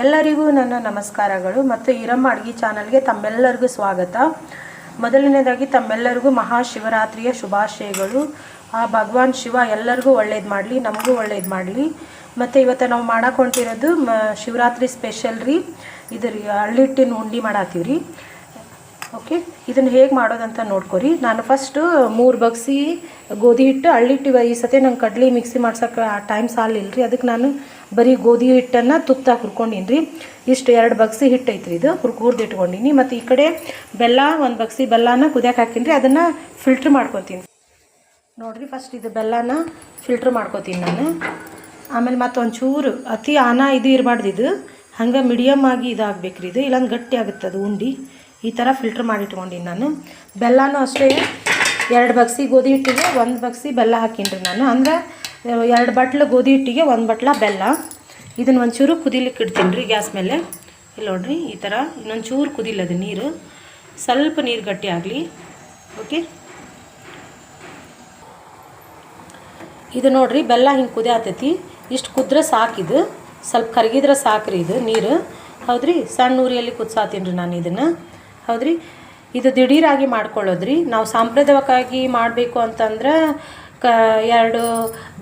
ಎಲ್ಲರಿಗೂ ನನ್ನ ನಮಸ್ಕಾರಗಳು ಮತ್ತು ಇರಮ್ಮ ಅಡುಗೆ ಚಾನಲ್ಗೆ ತಮ್ಮೆಲ್ಲರಿಗೂ ಸ್ವಾಗತ. ಮೊದಲನೇದಾಗಿ ತಮ್ಮೆಲ್ಲರಿಗೂ ಮಹಾಶಿವರಾತ್ರಿಯ ಶುಭಾಶಯಗಳು. ಆ ಭಗವಾನ್ ಶಿವ ಎಲ್ಲರಿಗೂ ಒಳ್ಳೇದು ಮಾಡಲಿ, ನಮಗೂ ಒಳ್ಳೇದು ಮಾಡಲಿ. ಮತ್ತು ಇವತ್ತು ನಾವು ಮಾಡಾಕೊಂತಿರೋದು ಮ, ಶಿವರಾತ್ರಿ ಸ್ಪೆಷಲ್ ರೀ. ಇದು ರೀ, ಹಳ್ಳಿಟ್ಟಿನ ಉಂಡಿ ಮಾಡಾತೀವಿ ರೀ. ಓಕೆ, ಇದನ್ನು ಹೇಗೆ ಮಾಡೋದಂತ ನೋಡ್ಕೊರಿ. ನಾನು ಫಸ್ಟು ಮೂರು ಬಗ್ಸಿ ಗೋಧಿ ಹಿಟ್ಟು ಹಳ್ಳಿಟ್ಟು ಈ ಸತಿ ನಂಗೆ ಕಡ್ಲಿ ಮಿಕ್ಸಿ ಮಾಡ್ಸೋಕೆ ಟೈಮ್ ಸಾಲಿಲ್ಲ ರೀ ಅದಕ್ಕೆ ನಾನು ಬರೀ ಗೋಧಿ ಹಿಟ್ಟನ್ನು ತುಪ್ಪ ಹುರ್ಕೊಂಡೀನಿ ರೀ ಇಷ್ಟು ಎರಡು ಬಗ್ಸಿ ಹಿಟ್ಟು ಐತ್ರಿ ಇದು. ಹುರ್ಕುರ್ದು ಇಟ್ಕೊಂಡೀನಿ. ಮತ್ತು ಈ ಕಡೆ ಬೆಲ್ಲ, ಒಂದು ಬಗ್ಸಿ ಬೆಲ್ಲನ ಕುದಿಯಕ್ಕೆ ಹಾಕಿನಿ ರೀ ಅದನ್ನು ಫಿಲ್ಟ್ರ್ ಮಾಡ್ಕೊತೀನಿ. ನೋಡಿರಿ ಫಸ್ಟ್ ಇದು ಬೆಲ್ಲನ ಫಿಲ್ಟ್ರ್ ಮಾಡ್ಕೊತೀನಿ ನಾನು. ಆಮೇಲೆ ಮತ್ತು ಚೂರು ಅತಿ ಆನ ಇದು ಇರಬಾರ್ದು ಇದು. ಹಂಗೆ ಮೀಡಿಯಮ್ ಆಗಿ ಇದಾಗಬೇಕು ರೀ ಇದು. ಇಲ್ಲಾಂದ್ರೆ ಗಟ್ಟಿ ಆಗುತ್ತೆ ಅದು ಉಂಡಿ. ಈ ಥರ ಫಿಲ್ಟ್ರ್ ಮಾಡಿ ಇಟ್ಕೊಂಡಿನಿ ನಾನು. ಬೆಲ್ಲನೂ ಅಷ್ಟೇ ಎರಡು ಬಗ್ಸಿ ಗೋಧಿ ಹಿಟ್ಟಿಗೆ ಒಂದು ಬಗ್ಸಿ ಬೆಲ್ಲ ಹಾಕಿನಿ ನಾನು. ಅಂದ್ರೆ ಎರಡು ಬಟ್ಲು ಗೋಧಿ ಹಿಟ್ಟಿಗೆ, ಒಂದು ಬಟ್ಲ ಬೆಲ್ಲ. ಇದನ್ನು ಒಂಚೂರು ಕುದಿಲಿಕ್ಕೆ ಇಡ್ತೀನಿ ರೀ ಗ್ಯಾಸ್ ಮೇಲೆ. ಇಲ್ಲಿ ನೋಡ್ರಿ, ಈ ಥರ ಇನ್ನೊಂದು ಚೂರು ಕುದಿಲ್ಲದು ನೀರು. ಸ್ವಲ್ಪ ನೀರು ಗಟ್ಟಿ ಆಗಲಿ. ಓಕೆ? ಇದು ನೋಡ್ರಿ, ಬೆಲ್ಲ ಹಿಂಗೆ ಕುದಿಯಾತೈತಿ ಇಷ್ಟು ಕುದ್ರೆ ಸಾಕಿದು ಸ್ವಲ್ಪ ಕರಗಿದ್ರೆ ಸಾಕ್ರಿ ಇದು ನೀರು. ಹೌದ್ರಿ? ಸಣ್ಣ ಊರಿಯಲ್ಲಿ ಕುದ್ಸಾತೀನಿ ರೀ ನಾನು ಇದನ್ನು. ಹೌದ್ರಿ? ಇದು ದಿಢೀರಾಗಿ ಮಾಡ್ಕೊಳ್ಳೋದ್ರಿ. ನಾವು ಸಾಂಪ್ರದಾಯಿಕವಾಗಿ ಮಾಡಬೇಕು ಅಂತಂದ್ರೆ ಕ, ಎರಡು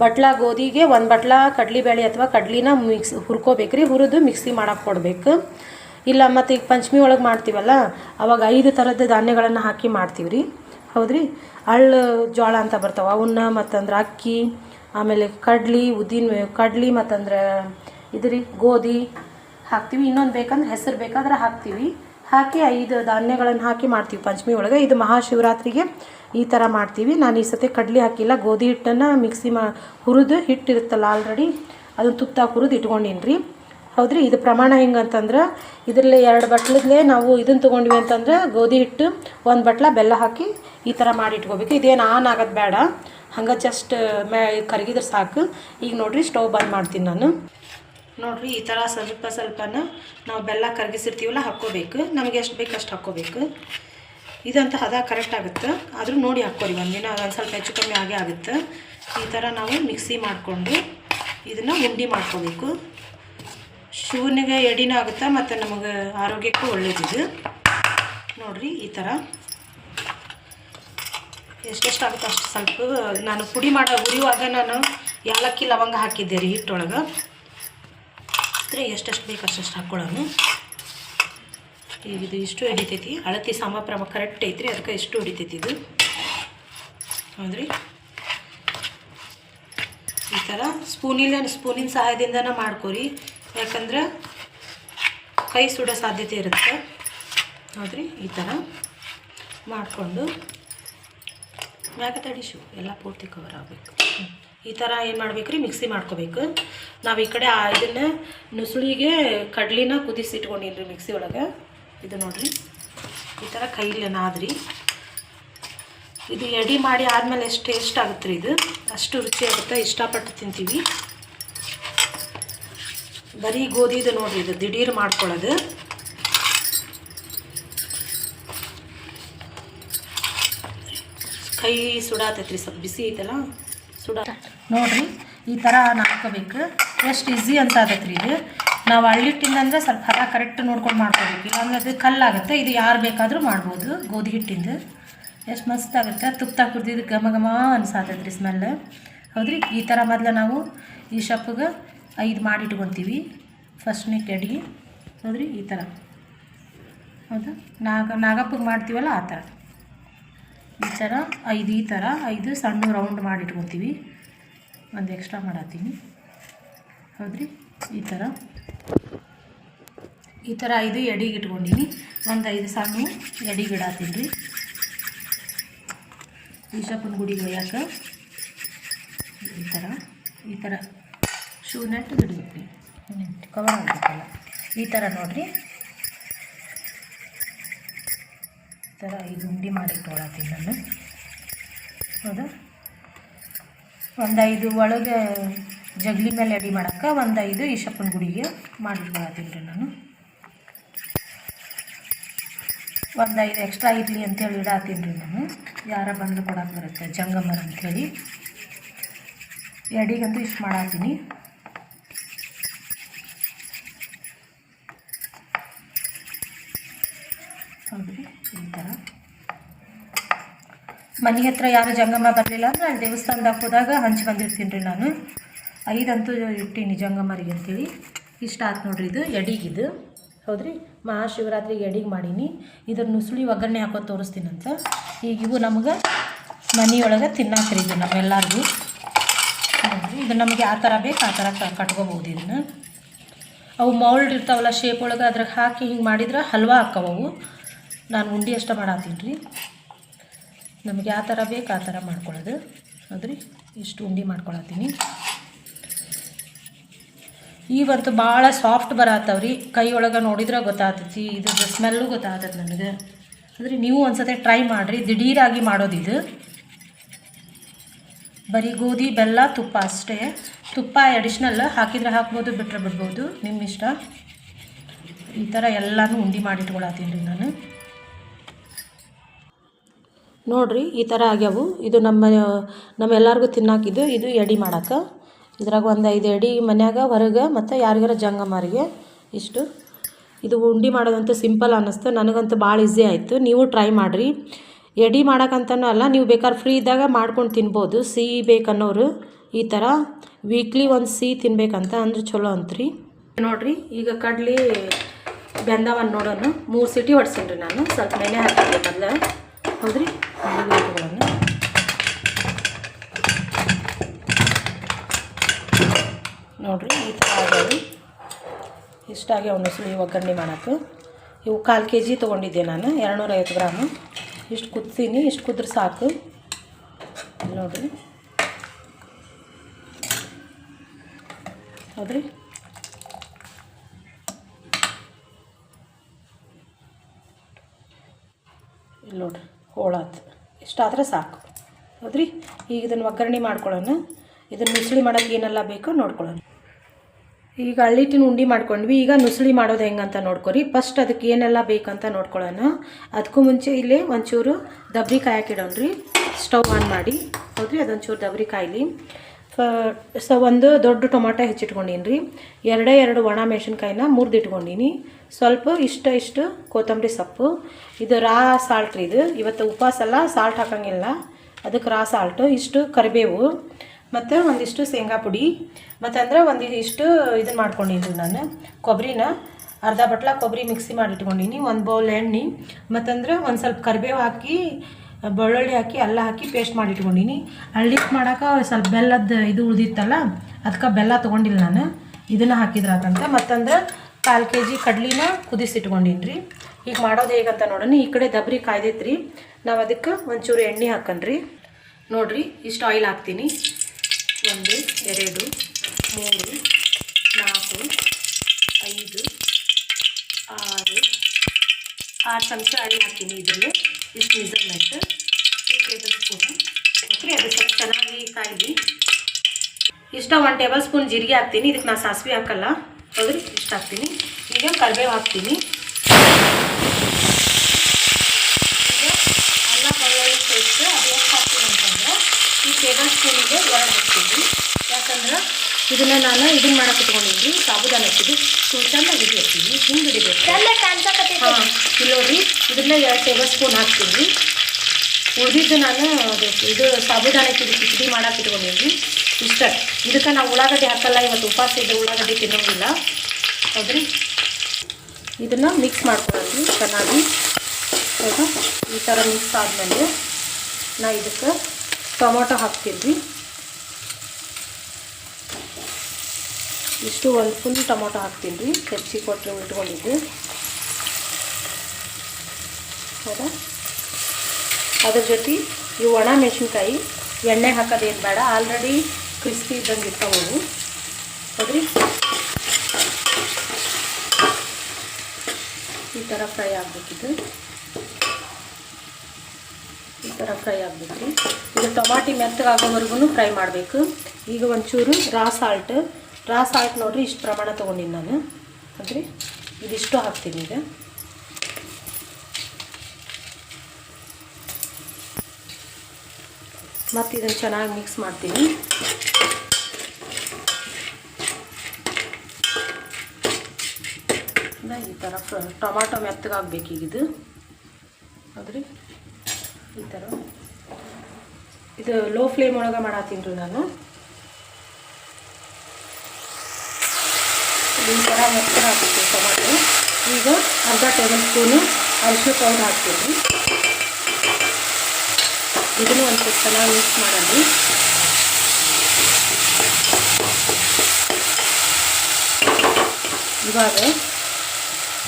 ಬಟ್ಲ ಗೋಧಿಗೆ ಒಂದು ಬಟ್ಲ ಕಡ್ಲಿಬೇಳೆ ಅಥವಾ ಕಡ್ಲಿನ ಮಿಕ್ಸ್ ಹುರ್ಕೋಬೇಕ್ರಿ, ಹುರಿದು ಮಿಕ್ಸಿ ಮಾಡಕ್ಕೆ ಕೊಡಬೇಕು. ಇಲ್ಲ ಮತ್ತು ಈಗ ಪಂಚಮಿ ಒಳಗೆ ಮಾಡ್ತೀವಲ್ಲ, ಅವಾಗ ಐದು ಥರದ ಧಾನ್ಯಗಳನ್ನು ಹಾಕಿ ಮಾಡ್ತೀವಿ ರೀ ಹೌದ್ರಿ? ಅಳ್ಳು ಜೋಳ ಅಂತ ಬರ್ತಾವೆ, ಅವನ್ನ ಮತ್ತಂದ್ರೆ ಅಕ್ಕಿ, ಆಮೇಲೆ ಕಡ್ಲಿ, ಉದ್ದಿನ ಕಡ್ಲಿ ಮತ್ತಂದ್ರೆ ಇದು ರೀ ಗೋಧಿ ಹಾಕ್ತೀವಿ. ಇನ್ನೊಂದು ಬೇಕಂದ್ರೆ ಹೆಸರು ಬೇಕಾದ್ರೆ ಹಾಕ್ತೀವಿ. ಹಾಕಿ ಐದು ಧಾನ್ಯಗಳನ್ನು ಹಾಕಿ ಮಾಡ್ತೀವಿ ಪಂಚಮಿ ಒಳಗೆ. ಇದು ಮಹಾಶಿವರಾತ್ರಿಗೆ ಈ ಥರ ಮಾಡ್ತೀವಿ. ನಾನು ಈ ಸತಿ ಕಡಲೆ ಹಾಕಿಲ್ಲ. ಗೋಧಿ ಹಿಟ್ಟನ್ನು ಮಿಕ್ಸಿ ಮಾ ಹುರಿದು ಹಿಟ್ಟಿರುತ್ತಲ್ಲ ಆಲ್ರೆಡಿ ಅದನ್ನು ತುತ್ತ ಹುರಿದು ಇಟ್ಕೊಂಡೀನಿ ರೀ ಹೌದ್ರಿ? ಇದು ಪ್ರಮಾಣ ಹೆಂಗಂತಂದ್ರೆ ಇದರಲ್ಲಿ ಎರಡು ಬಟ್ಲದ್ಲೇ ನಾವು ಇದನ್ನು ತೊಗೊಂಡ್ವಿ ಅಂತಂದ್ರೆ ಗೋಧಿ ಹಿಟ್ಟು ಒಂದು ಬಟ್ಲ, ಬೆಲ್ಲ ಹಾಕಿ ಈ ಥರ ಮಾಡಿ ಇಟ್ಕೋಬೇಕು. ಇದೇನು ಆನ್ ಆಗೋದು ಬೇಡ. ಹಂಗೆ ಜಸ್ಟ್ ಮ್ಯಾ ಕರಗಿದ್ರೆ ಸಾಕು. ಈಗ ನೋಡಿರಿ ಸ್ಟವ್ ಬಂದ್ ಮಾಡ್ತೀನಿ ನಾನು. ನೋಡಿರಿ ಈ ಥರ ಸ್ವಲ್ಪ ಸ್ವಲ್ಪನ ನಾವು ಬೆಲ್ಲ ಕರಗಿಸಿರ್ತೀವಲ್ಲ, ಹಾಕ್ಕೋಬೇಕು. ನಮಗೆ ಎಷ್ಟು ಬೇಕು ಅಷ್ಟು ಹಾಕ್ಕೋಬೇಕು. ಇದಂತ ಹದ ಕರೆಕ್ಟ್ ಆಗುತ್ತೆ. ಆದರೂ ನೋಡಿ ಹಾಕ್ಕೊರಿ ಒಂದಿನ ಒಂದು ಸ್ವಲ್ಪ ಹೆಚ್ಚು ಕಮ್ಮಿ ಆಗೇ ಆಗುತ್ತೆ. ಈ ಥರ ನಾವು ಮಿಕ್ಸಿ ಮಾಡಿಕೊಂಡು ಇದನ್ನು ಉಂಡೆ ಮಾಡ್ಕೋಬೇಕು. ಶೂನಿಗೆ ಎಡಿನೂ ಆಗುತ್ತೆ ಮತ್ತು ನಮಗೆ ಆರೋಗ್ಯಕ್ಕೂ ಒಳ್ಳೇದಿದು ನೋಡಿರಿ ಈ ಥರ ಎಷ್ಟೆಷ್ಟು ಆಗುತ್ತೆ ಅಷ್ಟು ಸ್ವಲ್ಪ, ನಾನು ಪುಡಿ ಮಾಡೋ ಹುರಿಯುವಾಗ ನಾನು ಏಲಕ್ಕಿ ಲವಂಗ ಹಾಕಿದ್ದೆ ರೀ ಹಿಟ್ಟೊಳಗೆ. ಅಂದರೆ ಎಷ್ಟೆಷ್ಟು ಬೇಕು ಅಷ್ಟೆಷ್ಟು ಹಾಕ್ಕೊಳ್ಳೋಣ. ಈಗ ಇದು ಇಷ್ಟು ಹಿಡಿತೈತಿ. ಅಳತಿ ಸಮ ಪ್ರಮ ಕರೆಕ್ಟ್ ಐತ್ರಿ, ಅದಕ್ಕೆ ಇಷ್ಟು ಹಿಡಿತೈತಿ ಇದು. ಹೌದ್ರಿ? ಈ ಥರ ಸ್ಪೂನಿಲ್ಲ ಸ್ಪೂನಿನ ಸಹಾಯದಿಂದನೇ ಮಾಡ್ಕೊರಿ. ಯಾಕಂದ್ರೆ ಕೈ ಸುಡೋ ಸಾಧ್ಯತೆ ಇರುತ್ತೆ. ಹೌದ್ರಿ? ಈ ಥರ ಮಾಡಿಕೊಂಡು ಮ್ಯಾಗ ತಡಿಸು ಎಲ್ಲ ಪೂರ್ತಿ ಕವರ್ ಆಗಬೇಕು. ಈ ಥರ ಏನು ಮಾಡ್ಬೇಕು ರೀ ಮಿಕ್ಸಿ ಮಾಡ್ಕೋಬೇಕು. ನಾವು ಈ ಕಡೆ ಇದನ್ನು ನುಸುಳಿಗೆ ಕಡ್ಲಿನ ಕುದಿಸಿ ಇಟ್ಕೊಂಡಿನಿ ರೀ ಮಿಕ್ಸಿ ಒಳಗೆ. ಇದು ನೋಡಿರಿ. ಈ ಥರ ಕೈಲೇನಾದ್ರಿ. ಇದು ಎಡಿ ಮಾಡಿ ಆದಮೇಲೆ ಎಷ್ಟು ಟೇಸ್ಟ್ ಆಗುತ್ತೆ ರೀ ಇದು? ಅಷ್ಟು ರುಚಿ ಆಗುತ್ತೆ. ಇಷ್ಟಪಟ್ಟು ತಿಂತೀವಿ. ಬರೀ ಗೋಧಿದು ನೋಡ್ರಿ, ಇದು ದಿಢೀರ್ ಮಾಡ್ಕೊಳ್ಳೋದು. ಕೈ ಸುಡಾತೈತ್ರಿ ಸ್ವಲ್ಪ ಬಿಸಿ ಐತಲ್ಲ? ಸುಡ ನೋಡ್ರಿ, ಈ ಥರ ನಾದ್ಕೋಬೇಕು. ಎಷ್ಟು ಈಸಿ ಅಂತ ಆಗತ್ತೆ ಇದು. ನಾವು ಹಳ್ಳಿಟ್ಟಿಂದಂದ್ರೆ ಸ್ವಲ್ಪ ಹದ ಕರೆಕ್ಟ್ ನೋಡ್ಕೊಂಡು ಮಾಡ್ಕೋಬೇಕು. ಇಲ್ಲಾಂದ್ರೆ ಅದು ಕಲ್ಲಾಗುತ್ತೆ. ಇದು ಯಾರು ಬೇಕಾದರೂ ಮಾಡ್ಬೋದು. ಗೋಧಿ ಹಿಟ್ಟಿಂದು. ಎಷ್ಟು ಮಸ್ತ್ ಆಗುತ್ತೆ. ತುಪ್ಪ ಕುಡ್ದಿದ್ದು ಘಮ ಘಮ ಅನ್ಸಾತೈತೆ ರೀ ಸ್ಮೆಲ್ ಹೌದ್ರಿ? ಈ ಥರ ಮೊದಲು ನಾವು ಈ ಶಪ್ಪಗೆ ಐದು ಮಾಡಿ ಇಟ್ಕೊತೀವಿ ಫಸ್ಟ್ನೇ ಕೆಡಿ ಹೌದ್ರಿ? ಈ ಥರ ಹೌದಾ? ನಾಗ, ನಾಗಪ್ಪಗೆ ಮಾಡ್ತೀವಲ್ಲ ಆ ಥರ ಈ ಥರ ಐದು ಈ ಥರ ಐದು ಸಣ್ಣ ರೌಂಡ್ ಮಾಡಿ ಇಟ್ಕೊತೀವಿ ಒಂದು ಎಕ್ಸ್ಟ್ರಾ ಮಾಡತ್ತೀನಿ. ಹೌದ್ರಿ? ಈ ಥರ. ಈ ಥರ ಐದು ಎಡಿಗೆ ಇಟ್ಕೊಂಡೀನಿ. ಒಂದು ಐದು ಸಣ್ಣ ಎಡಿಗೆ ಇಡಾತೀನಿ ರೀ ಈಶಪ್ಪನ ಗುಡಿಗೆ ಒಯ್ಯಕ್ಕೆ ಈ ಥರ. ಈ ಥರ ಶೂ ನೆಟ್ಟು ಬಿಡ್ಬೇಕು. ಕವರ್ ಆಗಬೇಕಲ್ಲ. ಈ ಥರ ನೋಡಿರಿ. ಈ ಥರ ಐದು ಉಂಡಿ ಮಾಡಿ ನಾನು. ಹೌದಾ? ಒಂದು ಐದು ಒಳಗೆ ಜಗಲಿ ಮೇಲೆ ರೆಡಿ ಮಾಡೋಕ್ಕೆ ಒಂದು ಐದು ಈಶಪ್ಪನ ಗುಡಿಗೆ ಮಾಡಿಟ್ಕೊಳತ್ತೀನಿ ರೀ ನಾನು. ಒಂದು ಐದು ಎಕ್ಸ್ಟ್ರಾ ಇರಲಿ ಅಂತೇಳಿ ಇಡಾತೀನಿ ರೀ ನಾನು. ಯಾರ ಬಂದು ಕೊಡೋಕೆ ಬರುತ್ತೆ ಜಂಗಮರ್ ಅಂಥೇಳಿ ಎಡಿಗಂತೂ ಇಷ್ಟು ಮಾಡಾತೀನಿ. ಹೌದ್ರಿ, ಈ ಥರ ಮನೆ ಹತ್ರ ಯಾರು ಜಂಗಮ್ಮ ಬರಲಿಲ್ಲ ಅಂದ್ರೆ ಅಲ್ಲಿ ದೇವಸ್ಥಾನದಾಗ ಹೋದಾಗ ಹಂಚಿ ಬಂದಿರ್ತೀನಿ ರೀ ನಾನು. ಐದಂತೂ ಇಟ್ಟೀನಿ ಜಂಗಮರಿಗೆ ಅಂತೇಳಿ. ಇಷ್ಟ ಆಯ್ತು ನೋಡ್ರಿ ಇದು, ಎಡಿಗಿದು. ಹೌದ್ರಿ? ಮಹಾಶಿವರಾತ್ರಿಗೆ ಎಡಿಗೆ ಮಾಡೀನಿ. ಇದ್ರ ನುಸುಳಿ ಒಗ್ಗರಣೆ ಹಾಕೋ ತೋರಿಸ್ತೀನಂತ. ಈಗ ಇವು ನಮ್ಗೆ ಮನೆಯೊಳಗೆ ತಿನ್ನಾಕ್ರಿ ಇದು ನಮ್ಮೆಲ್ಲರಿಗೂ. ಇದು ನಮಗೆ ಆ ಥರ ಬೇಕು, ಆ ಥರ ಕಟ್ಕೋಬೋದು ಇದನ್ನು. ಅವು ಮೌಲ್ಡ್ ಇರ್ತಾವಲ್ಲ ಶೇಪ್ ಒಳಗೆ ಅದ್ರಾಗ ಹಾಕಿ ಹಿಂಗೆ ಮಾಡಿದ್ರೆ ಹಲ್ವಾ ಹಾಕವು ನಾನು ಉಂಡಿ ಅಷ್ಟ ಮಾಡತ್ತೀನಿ ರೀ ನಮಗೆ ಯಾವ ಥರ ಬೇಕು, ಆ ಥರ ಮಾಡ್ಕೊಳ್ಳೋದು ಹೌದ್ರಿ? ಇಷ್ಟು ಉಂಡಿ ಮಾಡ್ಕೊಳತ್ತೀನಿ. ಇವಂತೂ ಭಾಳ ಸಾಫ್ಟ್ ಬರತ್ತವ್ರಿ ಕೈ ಒಳಗೆ ನೋಡಿದ್ರೆ ಗೊತ್ತಾಗ್ತೈತಿ ಇದ್ರದ್ದು ಸ್ಮೆಲ್ಲು ಗೊತ್ತಾಗ್ತದೆ ನನಗೆ. ಅಂದರೆ ನೀವು ಒಂದ್ಸತಿ ಟ್ರೈ ಮಾಡಿರಿ, ದಿಢೀರಾಗಿ ಮಾಡೋದಿದು ಬರೀ ಗೋಧಿ, ಬೆಲ್ಲ, ತುಪ್ಪ ಅಷ್ಟೇ. ತುಪ್ಪ ಅಡಿಷ್ನಲ್ ಹಾಕಿದ್ರೆ ಹಾಕ್ಬೋದು ಬಿಟ್ಟರೆ ಬಿಡ್ಬೋದು ನಿಮ್ಮ ಇಷ್ಟ. ಈ ಥರ ಎಲ್ಲನೂ ಉಂಡೆ ಮಾಡಿಟ್ಕೊಳತ್ತೀನಿ ರೀ ನಾನು. ನೋಡ್ರಿ, ಈ ಥರ ಆಗ್ಯಾವು. ಇದು ನಮ್ಮ, ನಮ್ಮೆಲ್ಲರಿಗೂ ತಿನ್ನಾಕಿದ್ದು, ಇದು ಎಡಿ ಮಾಡಕ್ಕೆ. ಇದ್ರಾಗ ಒಂದು ಐದು ಎಡಿ ಮನ್ಯಾಗ, ಹೊರಗೆ ಮತ್ತು ಯಾರಿಗಾರ ಜಂಗಮಾರಿಗೆ ಇಷ್ಟು. ಇದು ಉಂಡೆ ಮಾಡೋದಂತೂ ಸಿಂಪಲ್ ಅನ್ನಿಸ್ತು ನನಗಂತೂ ಭಾಳ ಈಸಿ ಆಯಿತು. ನೀವು ಟ್ರೈ ಮಾಡಿರಿ. ಎಡಿ ಮಾಡೋಕ್ಕಂತನೂ ಅಲ್ಲ, ನೀವು ಬೇಕಾದ್ರೆ ಫ್ರೀ ಇದ್ದಾಗ ಮಾಡ್ಕೊಂಡು ತಿನ್ಬೋದು. ಸಿಹಿ ಬೇಕನ್ನೋರು ಈ ಥರ ವೀಕ್ಲಿ ಒಂದು ಸಿಹಿ ತಿನ್ಬೇಕಂತ ಅಂದ್ರೆ ಚಲೋ ಅಂತ್ರಿ. ನೋಡಿರಿ, ಈಗ ಕಡ್ಲಿ ಬೆಂದವನ್ನ ನೋಡೋಣ. ಮೂರು ಸಿಟಿ ಹೊಡ್ಸೀನಿ ರೀ ನಾನು. ಸ್ವಲ್ಪ ನೆನೆ ಹಾಕಿದ್ದೆ ಮೊದಲು ಹೌದ್ರಿ? ನೋಡ್ರಿ, ಈ ಥರ ಆಗ್ಯಾವು ಇಷ್ಟಾಗಿ ಒಂದು ಸುಳಿ ಒಗ್ಗರಣೆ ಮಾಡೋಕ್ಕೆ. ಇವು ಕಾಲು ಕೆ ಜಿ ತೊಗೊಂಡಿದ್ದೆ ನಾನು, ಎರಡುನೂರೈವತ್ತು ಗ್ರಾಮು. ಇಷ್ಟು ಕುದಿಸೀನಿ, ಇಷ್ಟು ಕುದ್ರೆ ಸಾಕು. ನೋಡಿರಿ. ನೋಡ್ರಿ. ಇಲ್ಲಿ ನೋಡ್ರಿ ಹೋಳಾತು ಇಷ್ಟಾದ್ರೆ ಸಾಕು. ಹೌದ್ರಿ ಈಗ ಇದನ್ನು ಒಗ್ಗರಣೆ ಮಾಡ್ಕೊಳ್ಳೋಣ. ಇದನ್ನು ಮಿಶ್ರಿ ಮಾಡೋಕ್ಕೆ ಏನೆಲ್ಲ ಬೇಕೋ ನೋಡ್ಕೊಳ್ಳೋಣ. ಈಗ ಅಳ್ಳಿಟ್ಟಿನ ಉಂಡೆ ಮಾಡ್ಕೊಂಡ್ವಿ. ಈಗ ನುಸುಳಿ ಮಾಡೋದು ಹೆಂಗಂತ ನೋಡ್ಕೊರಿ. ಫಸ್ಟ್ ಅದಕ್ಕೆ ಏನೆಲ್ಲ ಬೇಕಂತ ನೋಡ್ಕೊಳ್ಳೋಣ ಅದಕ್ಕೂ ಮುಂಚೆ ಇಲ್ಲಿ ಒಂಚೂರು ದಬ್ರಿ ಕಾಯಕ್ಕಿಡೋಣ್ರಿ ಸ್ಟವ್ ಆನ್ ಮಾಡಿ. ಹೌದ್ರಿ? ಅದೊಂಚೂರು ದಬ್ರಿ ಫ ಸೊ, ಒಂದು ದೊಡ್ಡ ಟೊಮಾಟೊ ಹೆಚ್ಚಿಟ್ಕೊಂಡೀನಿ ರೀ ಎರಡೇ ಎರಡು ಒಣ ಮೆಣಸಿನ್ಕಾಯಿನ ಮುರಿದಿಟ್ಕೊಂಡೀನಿ. ಸ್ವಲ್ಪ ಇಷ್ಟ ಇಷ್ಟು ಕೊತ್ತಂಬರಿ ಸೊಪ್ಪು. ಇದು ರಾ ಸಾಲ್ಟ್ ರೀ ಇದು. ಇವತ್ತು ಉಪವಾಸ ಅಲ್ಲ, ಸಾಲ್ಟ್ ಹಾಕೋಂಗಿಲ್ಲ. ಅದಕ್ಕೆ ರಾ ಸಾಲ್ಟು. ಇಷ್ಟು ಕರಿಬೇವು. ಮತ್ತು ಒಂದಿಷ್ಟು ಶೇಂಗಾ ಪುಡಿ, ಮತ್ತು ಅಂದ್ರೆ ಒಂದಿಷ್ಟು ಇದನ್ನು ಮಾಡ್ಕೊಂಡಿದ್ದೀನಿ ನಾನು ಕೊಬ್ಬರಿನ ಅರ್ಧ ಬಟ್ಲ ಕೊಬ್ಬರಿ ಮಿಕ್ಸಿ ಮಾಡಿ ಇಟ್ಕೊಂಡೀನಿ, ಒಂದು ಬೌಲ್ ಎಣ್ಣೆ ಮತ್ತಂದ್ರೆ ಒಂದು ಸ್ವಲ್ಪ ಕರಿಬೇವು ಹಾಕಿ, ಬೆಳ್ಳುಳ್ಳಿ ಹಾಕಿ ಎಲ್ಲ ಹಾಕಿ ಪೇಸ್ಟ್ ಮಾಡಿ ಇಟ್ಕೊಂಡೀನಿ. ಹಳ್ಳಿಟ್ ಮಾಡೋಕೆ ಸ್ವಲ್ಪ ಬೆಲ್ಲದ ಇದು ಉಳಿದಿತ್ತಲ್ಲ ಅದಕ್ಕೆ ಬೆಲ್ಲ ತೊಗೊಂಡಿಲ್ಲ ನಾನು. ಇದನ್ನು ಹಾಕಿದ್ರಾಕಂತ ಮತ್ತಂದ್ರೆ ಕಾಲು ಕೆ ಜಿ ಕಡ್ಲಿನ ಕುದಿಸಿಟ್ಕೊಂಡಿನಿ ರೀ. ಈಗ ಮಾಡೋದು ಹೇಗಂತ ನೋಡೋಣ. ಈ ಕಡೆ ದಬ್ರಿ ಕಾಯ್ದೈತ್ರಿ. ನಾವು ಅದಕ್ಕೆ ಒಂಚೂರು ಎಣ್ಣೆ ಹಾಕನ್ರಿ. ನೋಡಿರಿ, ಇಷ್ಟು ಆಯಿಲ್ ಹಾಕ್ತೀನಿ. ಒಂದು, ಎರಡು, ಮೂರು, ನಾಲ್ಕು, ಐದು, ಆರು. ಆರು ಚಮಚ ಆಯಿಲ್ ಹಾಕ್ತೀನಿ ಇದರಲ್ಲಿ. ಇಷ್ಟು measurement two tablespoon okay ಅದು ಸ್ವಲ್ಪ ಚೆನ್ನಾಗಿ ಕಾಯ್ದು. ಇಷ್ಟ ಒನ್ ಟೇಬಲ್ ಸ್ಪೂನ್ ಜೀರಿಗೆ ಹಾಕ್ತೀನಿ. ಇದಕ್ಕೆ ನಾನು ಸಾಸಿವೆ ಹಾಕಲ್ಲ. ಹೌದ್ರಿ? ಇಷ್ಟ ಹಾಕ್ತೀನಿ. ಈಗ ಕರಿಬೇವು ಹಾಕ್ತೀನಿ. ಈಗ ಅಲ್ಲ ಬೆಳ್ಳುಳ್ಳಿ ಪೇಸ್ಟ್, ಅದು ಈ ಟೇಬಲ್ ಸ್ಪೂನಿಗೆ ಎರಡು ಹಾಕ್ತೀನಿ ಯಾಕಂದ್ರೆ ಇದನ್ನ ನಾನು ಇದನ್ನ ಮಾಡಕ್ಕೆ ಇಟ್ಕೊಂಡಿದ್ವಿ ಸಾಬುದಾನ ಹಾಕಿದ್ದು ಸೊ ಚೆನ್ನಾಗಿ ಹಿಡಿಯತ್ತೀನಿ ಹಿಂಗೆ ಹಿಡಿಬೇಕು ಹಾಂ ಇಲ್ಲಿ ನೋಡ್ರಿ ಇದನ್ನ ಎರಡು ಟೇಬಲ್ ಸ್ಪೂನ್ ಹಾಕ್ತೀನಿ. ಉಳಿದಿದ್ದು ನಾನು ಅದು ಇದು ಸಾಬುದಾನಕ್ಕೆ ಕಿಡಿ ಕಿಚಡಿ ಮಾಡಕ್ಕೆ ಇಟ್ಕೊಂಡಿದ್ವಿ ಇಷ್ಟ. ಇದಕ್ಕೆ ನಾವು ಉಳ್ಳಾಗಡ್ಡಿ ಹಾಕಲ್ಲ ಇವತ್ತು ಉಪವಾಸ ಇದೆ ಉಳ್ಳಾಗಡ್ಡಿ ತಿನ್ನೋದಿಲ್ಲ ಹೌದ್ರಿ? ಇದನ್ನು ಮಿಕ್ಸ್ ಮಾಡ್ಕೊಳ್ಳೋದು ಚೆನ್ನಾಗಿ. ಈ ಥರ ಮಿಕ್ಸ್ ಆದಮೇಲೆ ನಾ ಇದಕ್ಕೆ ಟೊಮೊಟೊ ಹಾಕ್ತಿದ್ವಿ ಇಷ್ಟು ಒಂದು ಫುಲ್ ಟೊಮೊಟೊ ಹಾಕ್ತೀನಿ ರೀ ಹೆಚ್ಚಿ ಕೊಟ್ಟರೆ ಇಟ್ಕೊಂಡಿದ್ದು ಹೌದಾ? ಅದ್ರ ಜೊತೆ ಈ ಒಣ ಮೆಣಸಿನ್ಕಾಯಿ, ಎಣ್ಣೆ ಹಾಕೋದೇನು ಬೇಡ. ಆಲ್ರೆಡಿ ಕ್ರಿಸ್ಪಿ ಇದ್ದಂಗೆ ಇರ್ತಾವು ಹೌದ್ರಿ? ಈ ಥರ ಫ್ರೈ ಆಗಬೇಕಿದು ಈ ಥರ ಫ್ರೈ ಆಗಬೇಕು ಇದು ಟೊಮಾಟಿ ಮೆತ್ತಗಾಗೋವರೆಗೂ ಫ್ರೈ ಮಾಡಬೇಕು. ಈಗ ಒಂಚೂರು ರಾ ಸಾಲ್ಟ್ ರಾ ಸಾಲ್ಟ್ ನೋಡಿರಿ ಇಷ್ಟು ಪ್ರಮಾಣ ತೊಗೊಂಡಿನಿ ನಾನು. ಅಂದರೆ? ಇದಿಷ್ಟು ಹಾಕ್ತೀನಿ ಈಗ. ಮತ್ತು ಇದನ್ನು ಚೆನ್ನಾಗಿ ಮಿಕ್ಸ್ ಮಾಡ್ತೀನಿ. ಈ ಥರ ಟೊಮಾಟೊ ಮೆತ್ತಗಾಗಬೇಕು ಈಗ ಇದು. ಹೌದ್ರಿ ಈ ಥರ ಇದು ಲೋ ಫ್ಲೇಮ್ ಒಳಗೆ ಮಾಡತ್ತೀನಿ ನಾನು. ಈ ಥರ ಮೊಸರು ಹಾಕ್ತೀನಿ ಟೊಮಾಟೊ. ಈಗ ಅರ್ಧ ಟೇಬಲ್ ಸ್ಪೂನು ಅರಿಶಿನ ಪೌಡರ್ ಹಾಕ್ತೀನಿ. ಇದನ್ನು ಒಂದು ಸ್ವಲ್ಪ ಚೆನ್ನಾಗಿ ಮಿಕ್ಸ್ ಮಾಡೋದು ಇವಾಗ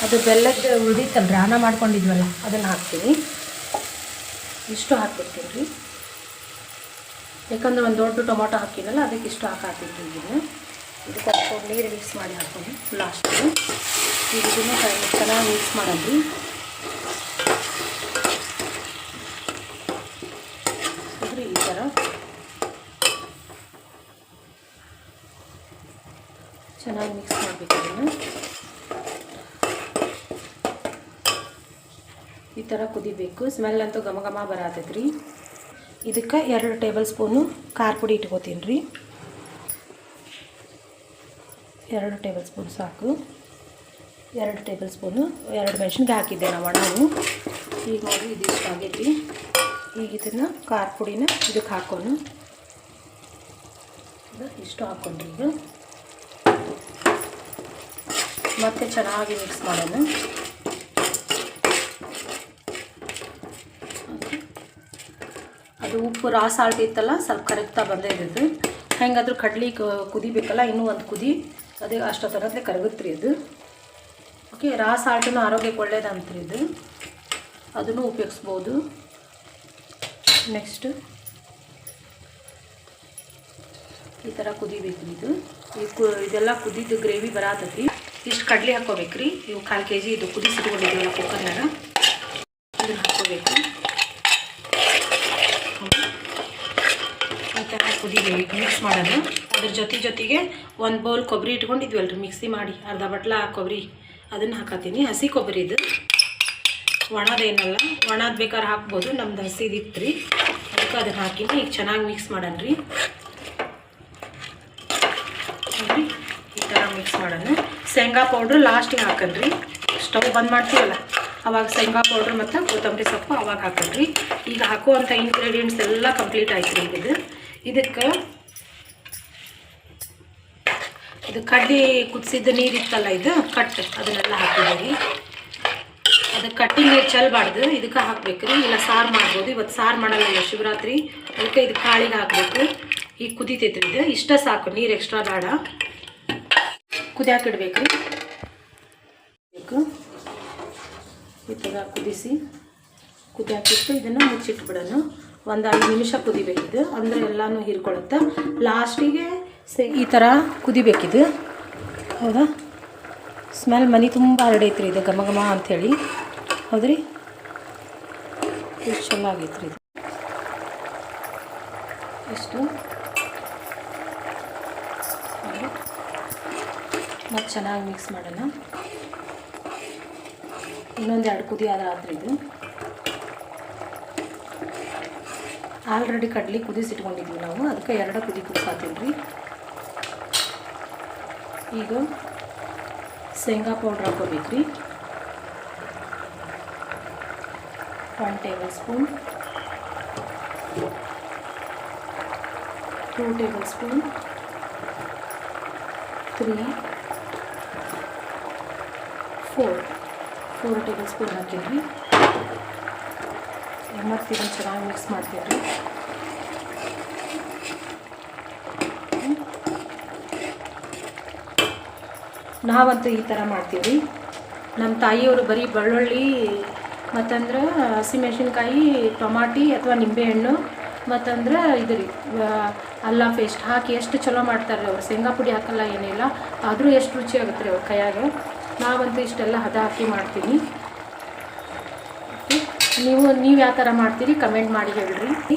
ಅದು ಬೆಲ್ಲದ ಉಳಿದಿತ್ತಲ್ರಿ ಅನ್ನ ಮಾಡ್ಕೊಂಡಿದ್ವಲ್ಲ, ಅದನ್ನು ಹಾಕ್ತೀನಿ. ಇಷ್ಟು ಹಾಕ್ಬಿಡ್ತೀನಿ ರೀ. ಯಾಕಂದ್ರೆ ಒಂದು ದೊಡ್ಡ ಟೊಮೊಟೊ ಹಾಕಿನಲ್ಲ, ಅದಕ್ಕೆ ಇಷ್ಟು ಹಾಕಾತೀನಿ ಇದನ್ನು ಇದಕ್ಕೆ ಹಾಕೊಂಡು ನೀರು ಮಿಕ್ಸ್ ಮಾಡಿ ಹಾಕೊಂಡು ಲಾಸ್ಟಿಗೆ ಇದನ್ನು ಚೆನ್ನಾಗಿ ಮಿಕ್ಸ್ ಮಾಡೋದು. ಅಂದರೆ ಈ ಥರ. ಚೆನ್ನಾಗಿ ಮಿಕ್ಸ್ ಮಾಡಬೇಕು ಇದನ್ನು. ಈ ಥರ ಕುದಿಬೇಕು. ಸ್ಮೆಲ್ ಅಂತೂ ಘಮ ಘಮ ಬರತೈತೆ ರೀ ಇದಕ್ಕೆ ಎರಡು ಟೇಬಲ್ ಸ್ಪೂನು ಖಾರ ಪುಡಿ ಇಟ್ಕೋತೀನಿ ರೀ. ಎರಡು ಟೇಬಲ್ ಸ್ಪೂನ್ ಸಾಕು. ಎರಡು ಟೇಬಲ್ ಸ್ಪೂನು ಎರಡು ಮೆಣಸಿನ್ಗೆ ಹಾಕಿದ್ದೆ ನಾವು ಒಣವು ಈಗ ನೋಡಿ ಇಷ್ಟ ಆಗೈತಿ. ಈಗ ಇದನ್ನು ಖಾರ ಪುಡಿನ ಇದಕ್ಕೆ ಹಾಕೋನು ಇಷ್ಟು ಹಾಕ್ಕೊಂಡ್ರಿ ಈಗ. ಮತ್ತೆ ಚೆನ್ನಾಗಿ ಮಿಕ್ಸ್ ಮಾಡೋಣ. ಉಪ್ಪು ರಾ ಸಾಲ್ಟ್ ಇತ್ತಲ್ಲ, ಸ್ವಲ್ಪ ಕರಗ್ತಾ ಬಂದೇ ಇದ್ದು ಹೆಂಗಾದ್ರೂ ಕಡ್ಲಿ ಕುದಿಬೇಕಲ್ಲ, ಇನ್ನೂ ಒಂದು ಕುದಿ, ಅದೇ ಅಷ್ಟೊತ್ತನತ್ಲೆ ಕರಗುತ್ತೆ ರೀ ಅದು. ಓಕೆ ರಾ ಸಾಲ್ಟೂ ಆರೋಗ್ಯಕ್ಕೆ ಒಳ್ಳೇದಂತ್ರಿ ಇದು. ಅದನ್ನು ಉಪಯೋಗಿಸ್ಬೋದು. ನೆಕ್ಸ್ಟ್ ಈ ಥರ ಕುದಿಬೇಕು ಇದು. ಈ ಕು ಇದೆಲ್ಲ ಕುದಿದ್ದು ಗ್ರೇವಿ ಬರತೈತಿ. ಇಷ್ಟು ಕಡ್ಲಿ ಹಾಕ್ಕೋಬೇಕ್ರಿ. ಇವು ಕಾಲು ಕೆ ಜಿ ಇದು ಕುದಿಸಿಟ್ಕೊಂಡಿದ್ದೀವಲ್ಲ ಕುಕ್ಕರ್ನಾಗ ಇದನ್ನು ಹಾಕ್ಕೋಬೇಕು. ಥರ ಮಿಕ್ಸ್ ಮಾಡೋದು. ಅದ್ರ ಜೊತೆ ಜೊತೆಗೆ ಒಂದು ಬೌಲ್ ಕೊಬ್ಬರಿ ಇಟ್ಕೊಂಡಿದ್ವಲ್ರಿ ಮಿಕ್ಸಿ ಮಾಡಿ. ಅರ್ಧ ಬಟ್ಲ ಕೊಬ್ಬರಿ ಅದನ್ನು ಹಾಕತ್ತೀನಿ. ಹಸಿ ಕೊಬ್ಬರಿ ಇದು. ಒಣದೇನಲ್ಲ ಒಣದ ಬೇಕಾದ್ರೆ ಹಾಕ್ಬೋದು. ನಮ್ದು ಹಸಿದಿತ್ತು ರೀ ಅದಕ್ಕೆ ಅದನ್ನು ಹಾಕಿನಿ. ಈಗ ಚೆನ್ನಾಗಿ ಮಿಕ್ಸ್ ಮಾಡೋಣ ರೀ ಈ ಥರ ಮಿಕ್ಸ್ ಮಾಡೋಣ. ಶೇಂಗಾ ಪೌಡ್ರ್ ಲಾಸ್ಟಿಗೆ ಹಾಕನ್ರಿ. ಸ್ಟವ್ ಬಂದ್ ಮಾಡ್ತೀವಲ್ಲ, ಅವಾಗ ಶೇಂಗಾ ಪೌಡ್ರ್ ಮತ್ತು ಕೊತ್ತಂಬರಿ ಸೊಪ್ಪು ಅವಾಗ ಹಾಕನ್ರಿ. ಈಗ ಹಾಕುವಂಥ ಇಂಗ್ರೀಡಿಯೆಂಟ್ಸ್ ಎಲ್ಲ ಕಂಪ್ಲೀಟ್ ಆಯ್ತು ರೀ ಇದು. ಇದಕ್ಕೆ ಇದು ಕಡ್ಲಿ ಕುದಿಸಿದ ನೀರಿತ್ತಲ್ಲ ಇದು, ಕಟ್ ಅದನ್ನೆಲ್ಲ ಹಾಕಿದ್ದೀವಿ ಅದು ಕಟ್ಟಿ ನೀರು ಚೆಲ್ಬಾರ್ದು ಇದಕ್ಕೆ ಹಾಕ್ಬೇಕು ರೀ ಇಲ್ಲ ಸಾರು ಮಾಡ್ಬೋದು. ಇವತ್ತು ಸಾರು ಮಾಡಲ್ಲ ಶಿವರಾತ್ರಿ. ಅದಕ್ಕೆ ಇದು ಕಾಳಿಗೆ ಹಾಕಬೇಕು. ಈಗ ಕುದಿತೈತ್ರಿ ಇದು. ಇಷ್ಟ ಸಾಕು, ನೀರು ಎಕ್ಸ್ಟ್ರಾ ಬೇಡ. ಕುದಿಯಾಕಿಡ್ಬೇಕು ರೀ ಕುದಿಸಿ, ಕುದಿಯಾಕಿಟ್ಟು ಇದನ್ನು ಮುಚ್ಚಿಟ್ಬಿಡೋಣ. ಒಂದು ಐದು ನಿಮಿಷ ಕುದಿಬೇಕಿದು. ಅಂದರೆ ಎಲ್ಲನೂ ಹೀರ್ಕೊಳ್ಳುತ್ತೆ? ಲಾಸ್ಟಿಗೆ ಈ ಥರ ಕುದಿಬೇಕಿದು. ಹೌದಾ? ಸ್ಮೆಲ್ ಮನೆ ತುಂಬ ಹರಡೈತ್ರಿ ಇದು ಘಮ ಘಮ ಅಂಥೇಳಿ. ಹೌದ್ರಿ? ಎಷ್ಟು ಚಲೋ ಆಗೈತ್ರಿ ಇದು. ಇಷ್ಟು ಮತ್ತು ಚೆನ್ನಾಗಿ ಮಿಕ್ಸ್ ಮಾಡೋಣ. ಇನ್ನೊಂದು ಎರಡು ಕುದಿ ಆದ್ರೆ ಇದು. ಆಲ್ರೆಡಿ ಕಡ್ಲಿ ಕುದಿಸಿಟ್ಕೊಂಡಿದ್ವಿ ನಾವು ಅದಕ್ಕೆ ಎರಡು ಕುದಿ ಕುದಿಸಾತೀನಿ ರೀ ಈಗ ಶೇಂಗಾ ಪೌಡ್ರ್ ಹಾಕೋಬೇಕು ರೀ one tablespoon two tablespoon three four four tablespoon ಹಾಕಿದ್ರಿ ಮತ್ತು ಇದನ್ನು ಚೆನ್ನಾಗಿ ಮಿಕ್ಸ್ ಮಾಡ್ತೀವಿ ರೀ ನಾವಂತೂ ಈ ಥರ ಮಾಡ್ತೀವಿ. ನಮ್ಮ ತಾಯಿಯವರು ಬರೀ ಬೆಳ್ಳುಳ್ಳಿ, ಮತ್ತಂದ್ರೆ ಹಸಿಮೆಣ್ಸಿನ್ಕಾಯಿ ಟೊಮಾಟಿ ಅಥವಾ ನಿಂಬೆಹಣ್ಣು, ಮತ್ತಂದ್ರೆ ಇದು ರೀ ಅಲ್ಲ ಪೇಸ್ಟ್ ಹಾಕಿ ಎಷ್ಟು ಚಲೋ ಮಾಡ್ತಾರೆ ಅವ್ರು. ಶೇಂಗಾ ಪುಡಿ ಹಾಕಲ್ಲ ಏನಿಲ್ಲ. ಆದರೂ ಎಷ್ಟು ರುಚಿ ಆಗುತ್ತೆ ರೀ ಅವ್ರ ಕೈಯಾಗ. ನಾವಂತೂ ಇಷ್ಟೆಲ್ಲ ಹದ ಹಾಕಿ ಮಾಡ್ತೀನಿ ನೀವು ನೀವು ಯಾವ ಥರ ಮಾಡ್ತೀರಿ, ಕಮೆಂಟ್ ಮಾಡಿ ಹೇಳ್ರಿ.